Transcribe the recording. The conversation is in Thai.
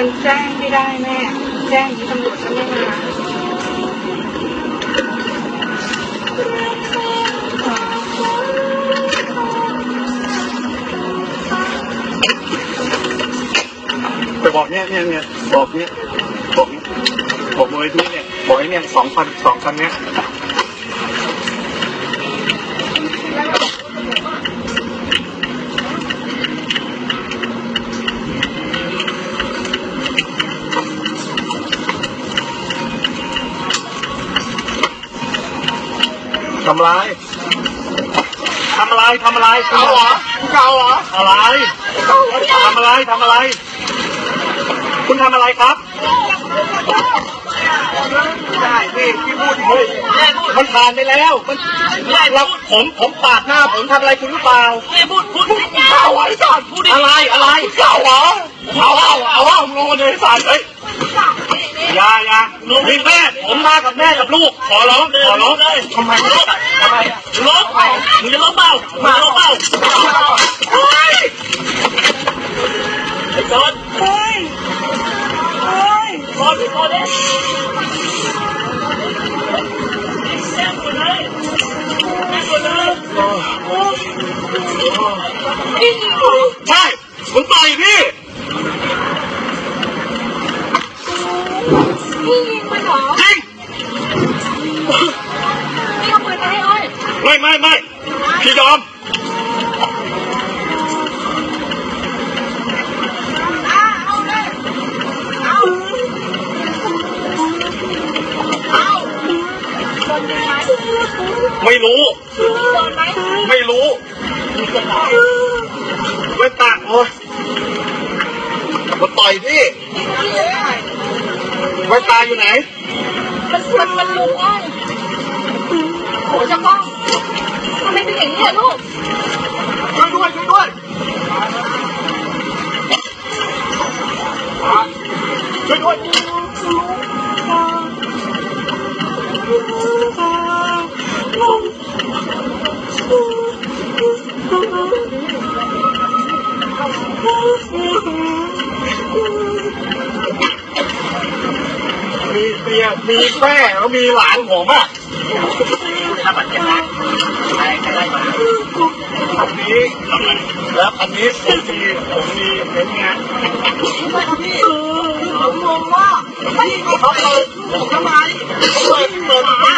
มันแจ้งไม่ได้แม่ แจ้งตำรวจก็ไม่มาไปบอกเนี่ยเนี่ยเนี่ยบอกเนี่ยบอกบอกเลยที่เนี่ยบอกไอ้เนี่ยสองพันสองคันเนี้ย ทำอะไรทำอะไรทำอะไรเก่าเหรอเก่าเหรออะไรทำอะไรทำอะไร คุณทำอะไรครับได้พี่พี่พูดเฮ้ยมันผ่านไปแล้วมันเราผมผมปาดหน้าผมทำอะไรคุณหรือเปล่าพูดพูดพูดเก่าไอ้สัตว์พูดอะไรอะไรเก่าเหรอเอาเอาเอาเอาลงมาเลยไอ้สัตว์เฮ้ย อย่าอย่านี่แม่ผมมากับแม่กับลูก ขอร้องขอร้องทำไมทำไมลบมึงจะลบเปล่ามาลบเปล่า เฮ้ย ไอ้จอน เฮ้ย เฮ้ย จอนพี่จอนเนี่ยแซงคนเลยแซงคนเลย พี่ยิงหนู ใช่ผมต่อยพี่ พี่ยิงมันเหรอ จริง พี่เอาปืนมาให้อ้อยไม่ไม่ไม่พี่ยอมอ่าเอาเลยเอาเอาโดนยิงไหมไม่รู้โดนไหมไม่รู้ ไม่ตากโอ้ยมาต่อยพี่พี่จะถ่ายไว้ตาอยู่ไหน มันมันมันลุงอ้อย โหจะป้องทำไมเป็นอย่างนี้อะลูก ช่วยด้วยช่วยด้วยช่วยด้วยมีเมียมีแม่แล้วมีหลานผมอะ ถ้าบัตรจะได้ใครได้มาอันนี้แล้วอันนี้ผมมีผมมีเป็นงานนี่ผมงงว่าพี่เขาเปิดทำไมเปิดเปิดประตูทำไม